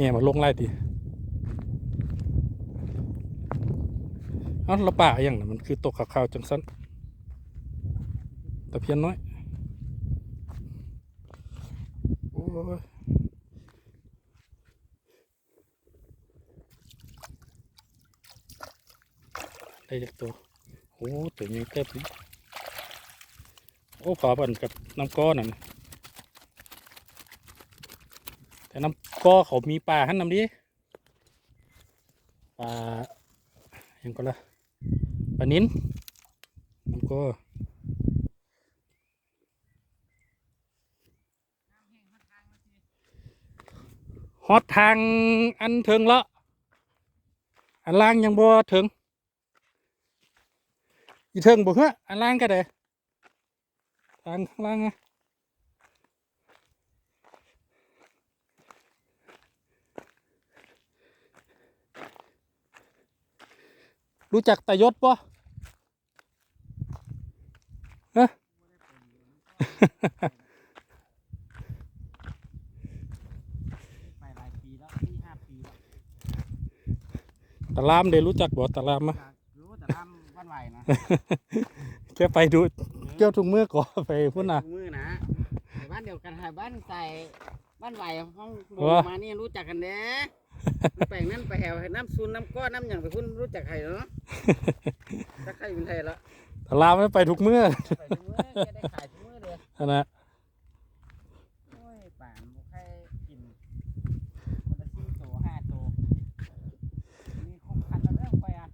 ห่มาลงไล่ตีเอ้าเราป่าอย่างนั้นมันคือตกขาวๆจังสั้นตะเพียนน้อยโอ้ยได้จากตัวโอ้ตัวใหญ่เต็มนี่โอ้ขอบันกับน้ำก้อนนั่น แต่น้ำก้อเขามีปลาหันน้ำดิปลาหยังก็ละปลานิ้นน้ำก้อฮอตทางอันถึงละอันล่างยังบ่ถึงอีถึงบ่เหรออันล่างก็ได้ทางข้างล่างอะ รู้จักตายศปะฮะไปหลายปีแล้วที่ห้าปีแล้วตะลามเดรู้จักบ่ตะลามมะรู้แต่ทำบ้านไหวนะแค่ไปดูเกี่ยวทุกเมื่อก่อนไปพุ่นน่ะ มือนะแต่บ้านเดียวกันหาบ้านใส่บ้านไหวห้องโบวะมานี่รู้จักกันเด้ แปลงนั้นไปแหวน้ำซุนน้ำก้อนน้ำอย่างไปพุ่นรู้จักใครเนาะถ้าใครเป็นไทยละตะลามไม่ไปทุกเมื่อไปทุกมือจะได้ขายทุกมือเลยอันนะโอ้ยป่านบุกให้กินคนละสี่โตห้าโตมีครบคันแล้วเรื่องไปอะ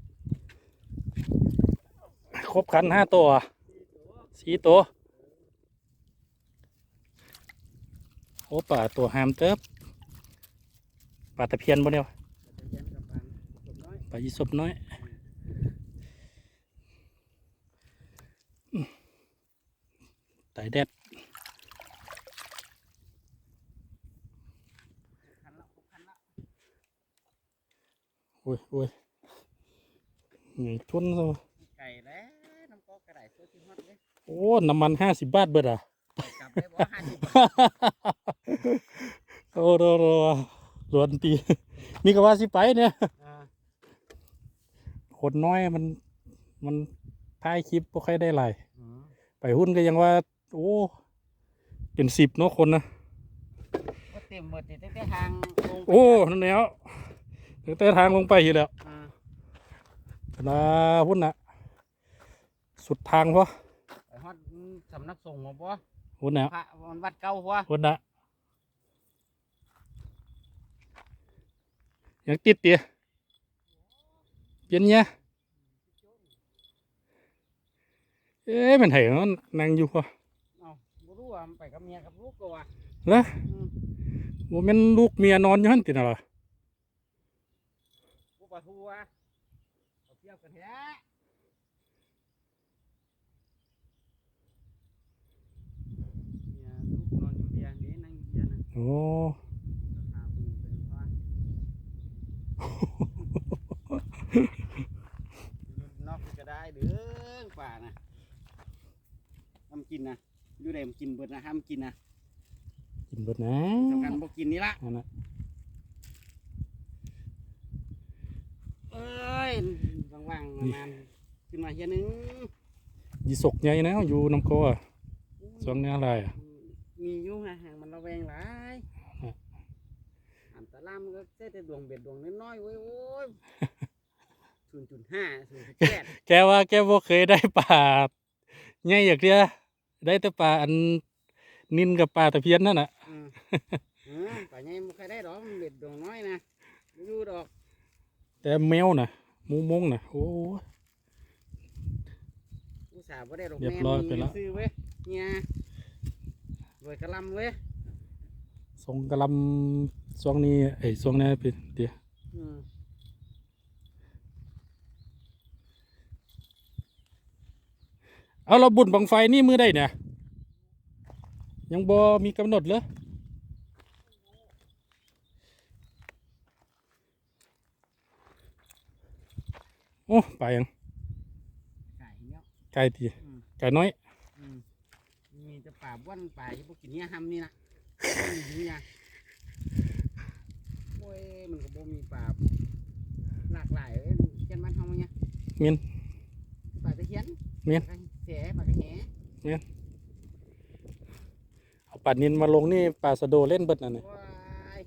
ครบคันห้าตัวอะสี่ตัวโอ้ป่าตัวหามเติบ ป่าตะเพียนบ่เนี่ยวะจะเย็นกับปานกบน้อยป่ายีสบน้อยอืมตายแดดคันละครบคันละโอ้ยโอ้ยหนีทุนซะวะไก่แล้ว น้ำก๊อกกระไดโซชิฮอตเลยโอ้ น้ำมันห้าสิบบาทเบิดอะไปกลับได้บ่ห้าสิบบาทโอ้โหโหหลวนปีนี่ก็ว่าสิไปเนี่ยอ่าคนน้อยมันมันถ่ายคลิปบ่ค่อยได้หลายอืมไปหุ้นก็ยังว่า โอ้เป็นสิบเนาะคนนะก็เต็มหมดติตั้งแต่ทางลงไปโอ้นั่นแล้วตั้งแต่ทางลงไปอยู่แล้วอ่านะพุ่นนะสุดทางพอไปฮอดสำนักสงฆ์มาบ่พุ่นนะพระมันวัดเก่าหัวพุ่นนะ ยังติดเตียเปลี่ยนเนี่ยเอ๊ะมันเหรอนั่งอยู่พอเอ้าบ่รู้ว่ามันไปกับเมียกับลูกก็ว่านะอืมว่าแม่นลูกเมียนอนอยู่หันติน่ะล่ะบ่ปะทูว่าเอาเที่ยวกันแท้เมียลูกนอนอยู่เดียวนี่นั่งอยู่เดียวนะโอ้ หาปืนเป็นว่า นอกก็ได้เด้อป่านะทำกินนะอยู่ไหนมันกินเบิดนะห้ามกินนะกินเบิดนะสำคัญบ่กินนี่ละอันน่ะเอ้ยว่างๆนานๆขึ้นมาเฮียหนึงยีสกใหญ่นะอยู่น้ำโกอะสองเนี้อะไรอะมีอยู่ห่างๆมันระแวงหลายฮะอันตรายมันก็แค่แต่ดวงเบ็ดดวงน้อยๆเว้ยโอ้ย ศูนย์จุดห้าศูนย์จุดแปดแกว่าแกบ่เคยได้ปลาใหญ่อย่างเดียวได้แต่ปลาอันนินกับปลาตะเพียนนั่นน่ะอืมเออป่าใหญ่ไม่เคยได้ดอกมันเบ็ดดวงน้อยนะบ่อยู่ดอกแต่แมวน่ะหมูมงน่ะโอ้ย อุตส่าห์บ่ได้ดอกเรียบแม่ร้อยมีไปแล้วซื้อเว้ยเนี่ยรวยกระลำเว้ยทรงกะลำช่วงนี้ไอ้ช่วงนี้เป็นเดียวอืม เอาเราบุญบังไฟนี่มือได้เนี่ยยังบ่มีกำหนดเลยโอ้ไปยังไก่เนาะไก่ทีอืมไก่น้อยอืมมีแต่ป่าบ้วนป่าที่พวกกินเนี่ยห้ำนี่นะนี่เนี่ยโอ้อ้ยมันก็บ่มีปลาหลากหลายเลยเขียนบ้านเฮาเนี่ยเมียนปลาตะเคียนเมียนปลา แสปลากระแหเอาปลานินมาลงนี่ปลาสะโดเล่นเบิดนั่นน่ะว้าย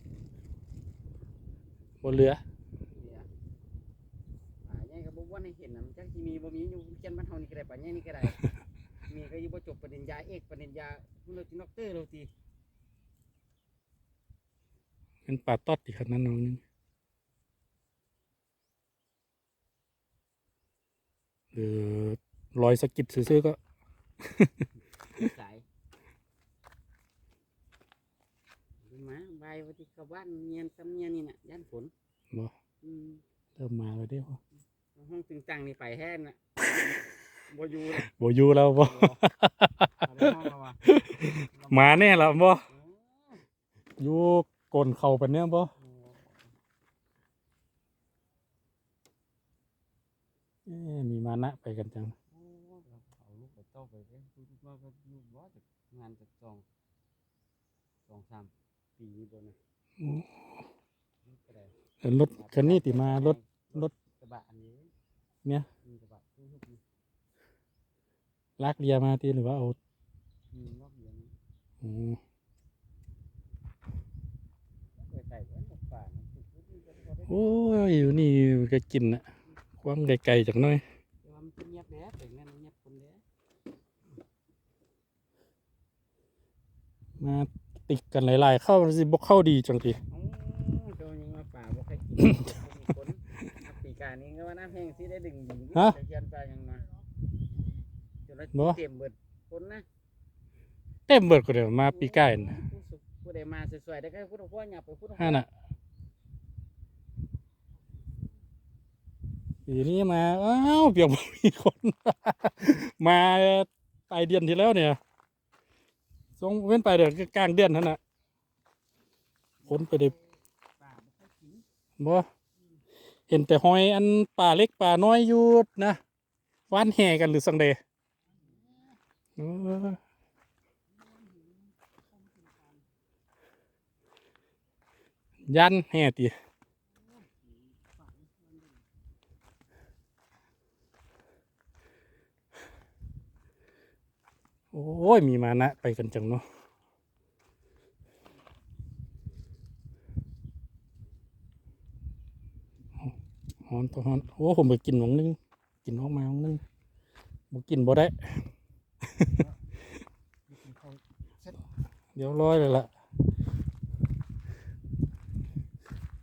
บ่เหลือ เดี๋ยวปลาใหญ่ก็บ่ว่าให้เห็นน่ะมันจักสิมีบ่มีอยู่เขียนบ้านเฮานี่ก็ได้ปลาใหญ่นี่ก็ได้ มีก็อยู่บ่จบปริญญาเอกปริญญาคุณเราจินอกเตอร์เราตีเป็นปลาตอดอีกขนาดนั้นนึงเออ รอยสะกิดซื่อๆก็สายดูมาบายวันที่เข้าบ้านเงียนซ้ำเงียนนี่น่ะย่านฝนบ่อืมเริ่มมาแล้วเด้อห้องตึงตังนี่ไปแห้งน่ะบ่อยู่เลยบ่อยู่แล้วบ่เอาไปห้องเราว่ะมาแน่ละบ่โอ้อยู่กลนเข่าปานเนี้ยบ่โหเอ๊ะมีมานะไปกันจังโอ้เรา เอาลูกไปโต้ไปเด้ลูกว่าก็ลูกว่าจะงานจะสองสองสามปีนี้บ่เนี่ยโอ้นี่ก็ได้เออรถคันนี้ติมารถรถกระบะอันนี้เนี่ยมีกระบะตู้ทุกนี้ลากเรียมาติหรือว่าเอามีรอบเดียวนี้อืมเคยใส่ไว้หมกป่านะติดทุกนี้ก็ได้โอ้ยอยู่นี่ก็กินน่ะกว้างไกลๆจักหน่อย แต่ว่ามันเป็นเงียบแหน่เป็นงั้นเงียบคนเด้อ มาติดกันหลายๆเข้ามันสิบ่เข้าดีจังติโอ้ตัวนี้มาป่าบ่เคยกินบ่มีคนอะปีกานี้ก็ว่าน้ำแห้งสิได้ดึงดึงตะเคียนปลายังมาจนแล้วเต็มเบิดคนนะเต็มเบิดก็เดี๋ยวมาปีกายน่ะผู้สุขผู้ใดมาสวยๆได้ก็ให้ผู้ทพ่อหยับไปผู้ทพ่อฮะน่ะปีนี้มาอ้าวเปียกบ่มีคน มาปลายเดือนที่แล้วเนี่ย สงเว้นไปเดือนกลางเดือนเท่านั้นะคนไปได้ป่าบ่เคยกินบ่เห็นแต่หอยอันป่าเล็กป่าน้อยยู่นะวานแห่กันหรือสังเดยันแห่ติ โอ้ย มีมานะไปกันจังเนาะฮอนตัวฮอนโอ้ผมไปกินหนงนึง กินออกมาหนงนึงบ่กินบ่ได้ เดี๋ยวร้อยเลยล่ะ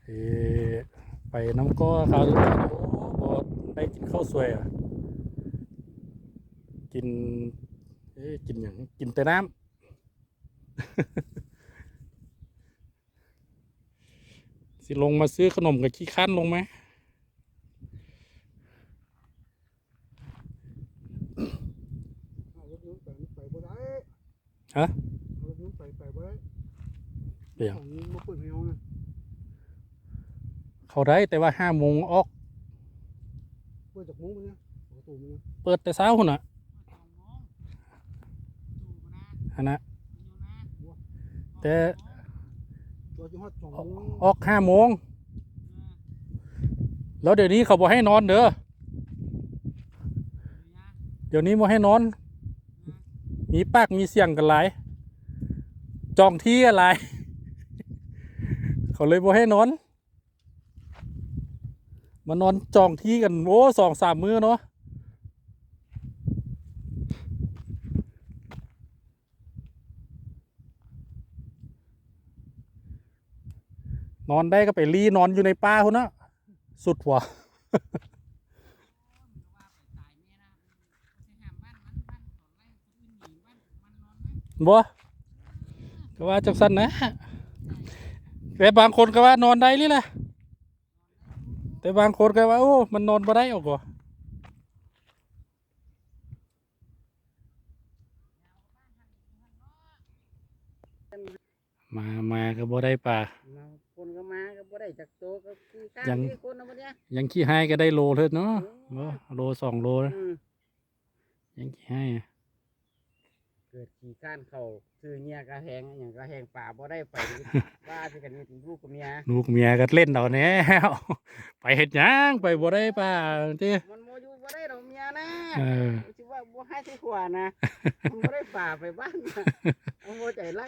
เอไปน้ำก้อคราวที่แล้วโอ้บอได้กินข้าวสวยอะ กิน เอ้ยกินอย่างกินแต่น้ำ สิลงมาซื้อขนมกับขี้ค้านลงไหมเอารถนู้นไปไปบ่ได้ฮะเอารถนู้นไปไปบ่ได้เปลี่ยนของมาเปิดให้เอานะเขาได้แต่ว่าห้าโมงออก เปิดจากมุ้งมันนะประตูมันนะเปิดแต่เช้าหุ่นอะ ฮะนะแต่ตัวจะฮอดสองออกโมงออกห้าโมง แล้วเดี๋ยวนี้เขาบอกให้นอนเด้อ เดี๋ยวนี้บ่ให้นอน มีปากมีเสียงกันหลาย จองที่กันหลายเขาเลยบ่ให้นอน มานอนจองที่กัน โอ้สองสามมื้อเนาะ นอนได้ก็ไปรีนอนอยู่ในป่าพุ่นนะสุดว่ะบ่ก็ว่าจังสันนะแต่บางคนก็ว่านอนได้นี่แหละแต่บางคนก็ว่าโอ้มันนอนบ่ได้ออกว่ะมา มาก็บ่ได้ป่า ก็มาก็บ่ได้จักโตก็คือการยังที่คนเอาบ่เนี่ยยังขี้ให้ก็ได้โลเถิดเนาะบ่โลสองโลนะอืมยังขี้ให้อะเกิกิดขี่ข้านเขาซื้อเงียกระแหงอหย่างกระแหงป่าบ่ได้ไป ว่าที่กันนี่ลูกกับเมียลูกเมียก็เล่นเอาแนวไปเฮ็ดหยังไปบ่ได้ป่าติมันโมอยู่บ่ได้ดอกเมียนะเออ คิดว่าบ่ให้ใส่ขวานะ มันบ่ได้ป่าไปบ้านนะมันบ่ใจไล่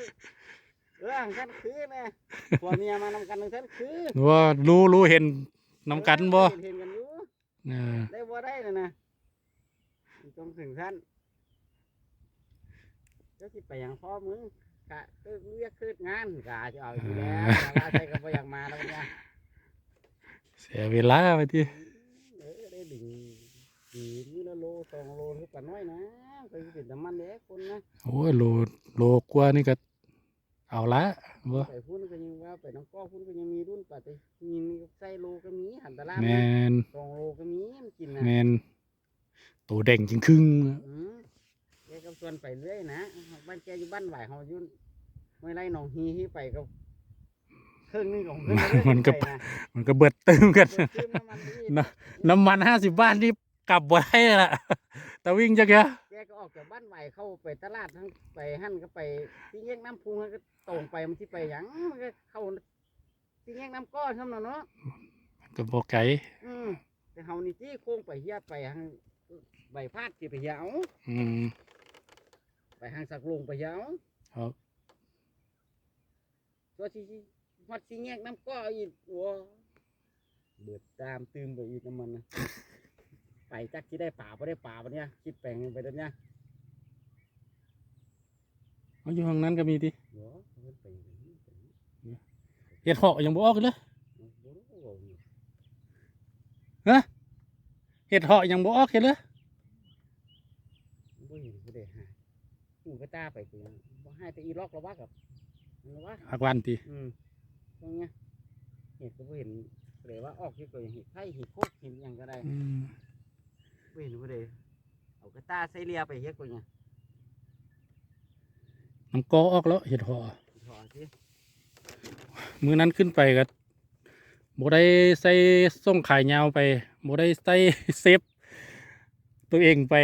เออหังกันคือนะผัวเมียมานำกันทั้งนั้นคือว่ารู้รู้เห็นนำกันบ่เห็นเห็นกันอยู่เออได้บ่ได้นะนะมันต้องถึงท่านเจ้าสิไปหยังพ่อมึงกะตึกเรียกคืดงานกะจะเอาอยู่แล้วแต่ว่าใส่ก็บ่อยากมาแล้วเนี่ยเสียเวลาไปติเออได้ดึงดีนี่ละโลสองโลคือปานน้อยนะก็สิเป็นน้ำมันเด้คนนะโอ้ยโลโลกว่านี่ก็ เอาละบ่ไปพุ่นก็ยังว่าไปน้องก้อพุ่นก็ยังมีรุ่นปัดมีใส่โลก็มีหันตะลามแม่นสองโลก็มีมันกินนะแม่นตัวเด่งจริงครึ่งอืมแกก็ชวนไปเรื่อยนะบ้านแกอยู่บ้านไหวเฮาอยู่ไม่ไล่หนองฮีที่ไปก็ครึ่งหนึงของครึ่งหงมันก็ไปนะมันก็เบิดเติมกันเบิดซื้อน้ำมันไปอีกนะน้ำมัน50บาทนี่กลับบ่ได้ละแต่วิ่งจักแกแกก็ออกจากบ้านไหวเข้าไปตลาดทั้งไปหั่นก็ไปที่แยกน้ำพุงแล้วก็ตรงไปมันที่ไปหยังมันก็เข้าที่แยกน้ำก้อนซ้ำน่ะเนาะก็บ่ไกลอืมแต่เฮานี่ที่โค้งไปเฮียไปทางใบพาดที่ไปเฮียเอาอืมไปทางสักลงไปเฮียเอาครับตัวที่วัดที่แยกน้ำก้ออีกวัวเบิดตามตืมไปอีกน้ำมันนะ ไปจักที่ได้ป่าไ่ได้ป่าปะเนี่ยคิดแปลงไปเดี๋ยวนี้เอาอยู่ห้องนั้นก็มีติเดี๋ยวเพิ่นไปอย่างนี้ไปอย่างนี้เฮ็ดเหาะยังบ่ออกเลยบ่รู้ว่าอยู่เฮ็ดเหาะยังบ่ออกเฮ็ดเลยบ่เห็นผู้ใดหาหูก็ตาไปกูยังบ่ให้แต่อีล็อกละว่ากับมันละว่าหักวันติอืมตรงเนี้ยเห็ดก็บ่เห็นเลยว่าออกที่ตัวอย่างเห็ดไข่เห็ดโคกเห็ดหยังก็ได้ อืม บ่เห็นผู้ใดเอากระตาใส่เรียไปเฮ็ดกูเนี่ยน้ำกอออกแล้วเฮ็ดเหาะถอดสิมื้อนั้นขึ้นไปก็บ่ได้ใส่ส่งขายยาวไปบ่ได้ใส่เซฟตัวเองไป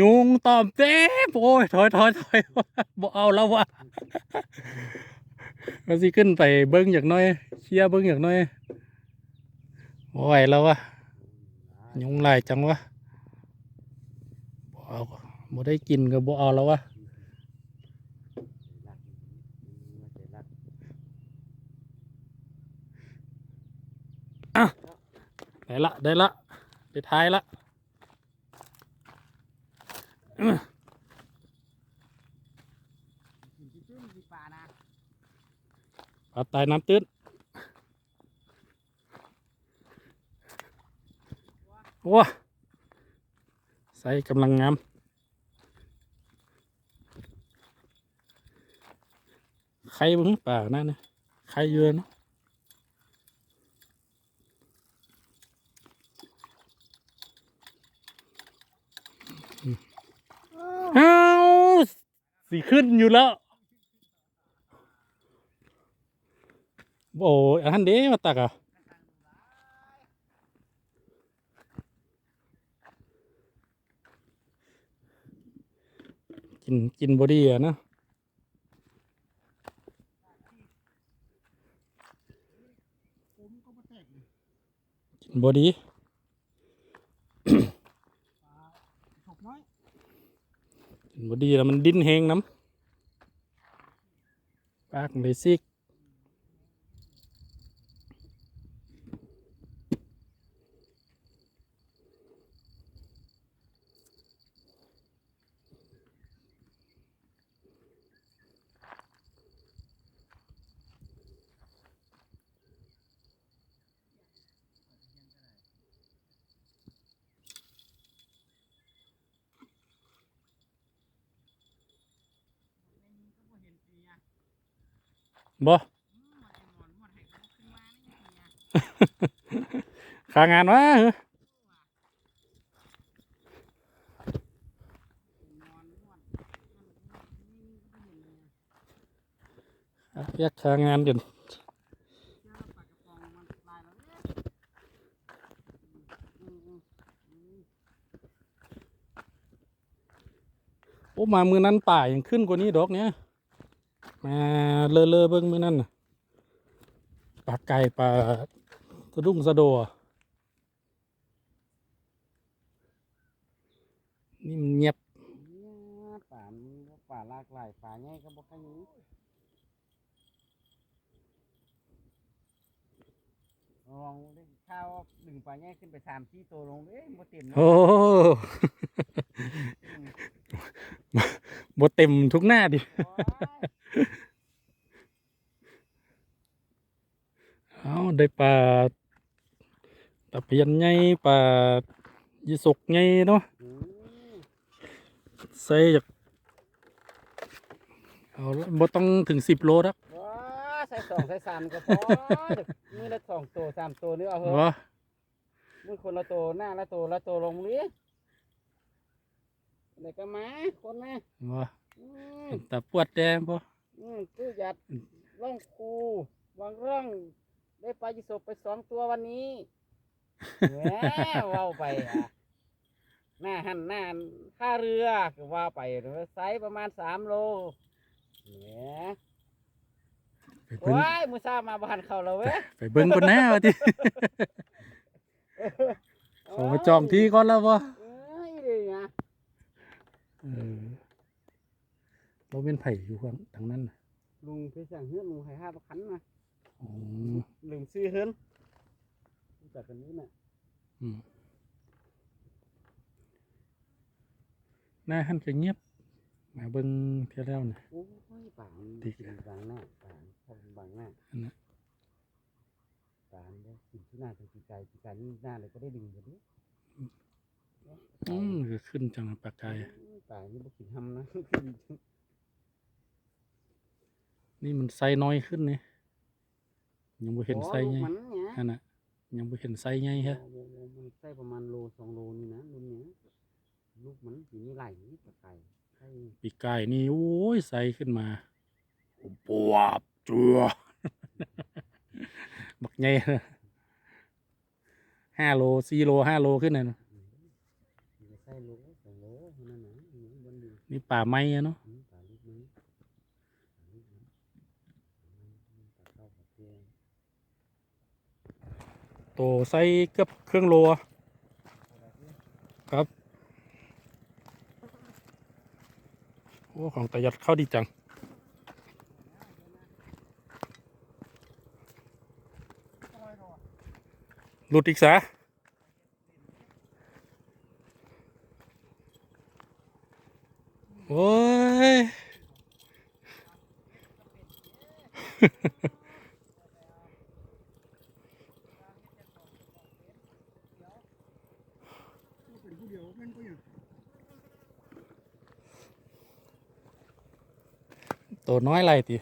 ยุงตอมเต็มโอ้ยถอยถอยถอยบ่เอาแล้ววะก็สิขึ้นไปเบิ่งอย่างน้อยเคลียร์เบิ่งอย่างน้อยบ่ไหวแล้ววะ ยุงหลายจังวะบ่เอาบ่ได้กินก็บ่เอาแล้ววะรัดมันจะรัดได้ละได้ละได้ท้ายละกินที่ตื้นที่ป่านะปลาตายน้ำตื้น ว้าใส่กำลังงามใครบ้างป่านั่นนะใครเยอะเนาะอ้าวสีขึ้นอยู่แล้ว โอ้ยอันนั้นเด้มาตักอะ กินกินบอดี้อะนะกินบอดี้กินบอดี้แล้วมันดิ้นแหงน้ำปากเลยซิก บ่ขางานวะเรออะอยกขางานกันโอ้มามือนั้นป่ายังขึ้นกว่านี้ดอกเนี้ย มาเลอะเลอะๆเบิ้งมือนั้นน่ะปลาไก่ปลาสะดุ้งสะโดอะนี่มันเงียบเนี่ยป่ามันก็ป่าหลากหลายป่าใหญ่ก็บ่ค่อยมีลองได้ข้าวว่าดึงป่าใหญ่ขึ้นไปสามสี่ตัวลงเอ้ยบ่เต็มเนาะโอ้บเต็มทุกหน้าดิ โอ้ย เอา ได้ปลาตะเพียนไงปลายีสกไงเนาะอืมใส่จากเอาละบ่ต้องถึงสิบโลครับว้าใส่สองใส่สามก็พอเดี๋ยวมือละสองตัวสามตัวนี่เอาเหอะวะมือคนละตัวหน้าละตัวละตัวลงนี้เด็กก็มาคนมาวะอืมเป็นตาปวดแดงบ่อืมตู้หยัดร่องคูวางร่อง ได้ปลาจิสบไปสองตัววันนี้แหมเว้าไปอะหน้าหันหน้าท่าเรือก็ว่าไปไซส์ประมาณสามโลแหมไปเบิ่งว้ายมือซ่ามาบ้านเขาแล้วเว้ยไปเบิ่งคนหน้าวะที่ขอมาจองที่ก่อนแล้วบ่เอ้ยเลยนะเออบ่เป็นไผอยู่ข้างทางนั้นน่ะลุงไปสั่งเฮือนลุงให้ห้าประคันมาอ๋อ ลืมซื้อเฮือนรู้จักกันนี้น่ะอืมหน้าหันก็เงียบมาเบิ่งเที่ยวแล้วน่ะโอ้ยป่านดีกินบางหน้าป่านชอบบางหน้าอันนั้นป่านเด้อกินที่หน้าถึงปีกายปีกายนี่หน้าเลยก็ได้ดึงหมดนี้อืมก็ขึ้นจังปลากายป่านนี่บ่กินทำนะนี่มันไซน้อยขึ้นนี่ยั งบ่เห็นไซโอ้ไงลูกมันเนี่ยอันน่ะยังบ่เห็นไซไงฮะโอ้โหมันไส้ประมาณโลสองโลนี่นะรุ่นเนี้ยลูกมันสีนี่ไหลนี่ปลาไก่ไส้ปีกายนี่โอ้ยไซขึ้นมาปวบจัวบักใหญ่เลยห้าโลสี่โลห้าโลขึ้นน่ะมีไส้โลสองโลเท่านั้นนะอยู่บนดินนี่ป่าไม้อะเนาะ อืมป่าลูกมันป่าลูกมันป่าเข้าป่าเทียง โตไซเกือบเครื่องโลครับ โอ้ ของตะยัดเข้าดีจัง หลุดอีกซะโอ้ย เป็นผู้เดียวแม่นก็อย่าง ตัว น้อยไรติ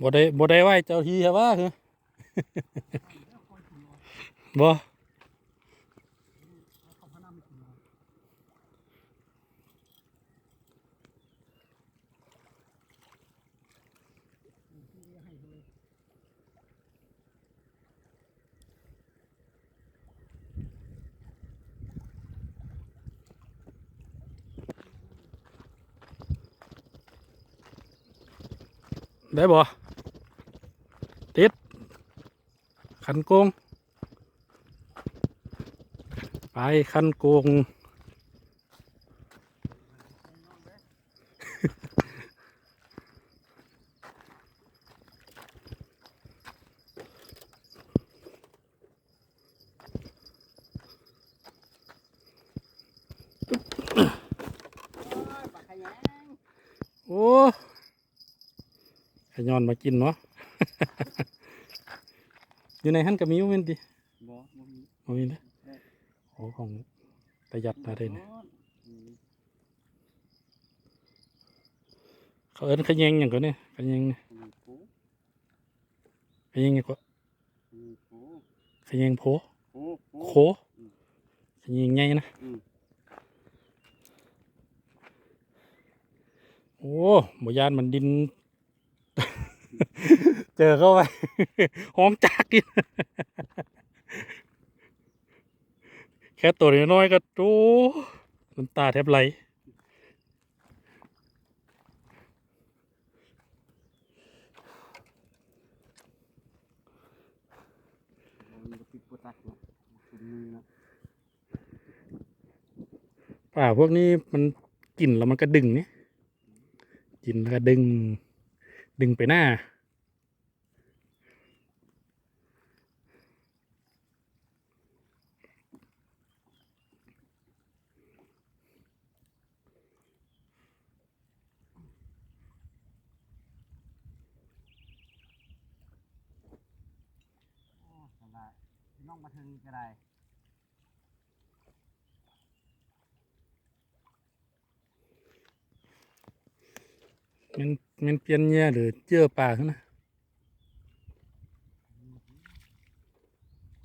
บ่ได้บ่ได้ไหวเจ้าทีครับว่าคือบ่เขาพนันไม่กินมาให้เลยได้บ่ ติด คันโกง ไปคันโกง โอ้ขยงโอ้ขย้อนมากินเนาะ อยู่ในหันก็มีอยู่แม่นติบ่บ่มีบ่มีเด้อโอ้ของประหยัดมาได้นะอืมเขาเอิ้นขะแยงหยังก็เนี่ยขะแยงเนี่ยมีปูขะแยงหยังก็มีปูขะแยงโพปูปูโคขะแยงใหญ่นะอืมโอ้บ่ยานมันดิน เจอเข้าไปห้องจากกินแค่ตัวน้อยก็โอ้น้ำตาแทบไหลป่าพวกนี้มันกลิ่นแล้วมันก็ดึงเนี่ยกินแล้วก็ดึง ดึงไปหน้า โอ้สบายพี่ น้องมาถึงนี่ก็ได้มันมันเปลี่ยนเนี่ยหรือเจือป่าขึ้นนะ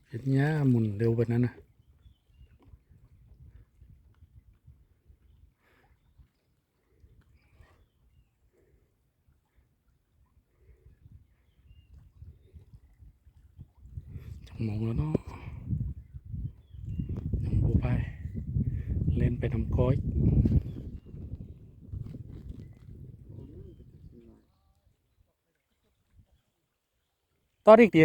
เปลี่ยนเนี่ยหมุนเร็วแบบนั้นนะ มองแล้วเนาะยังบูไป เล่นไปทำก้อยต่ออีกที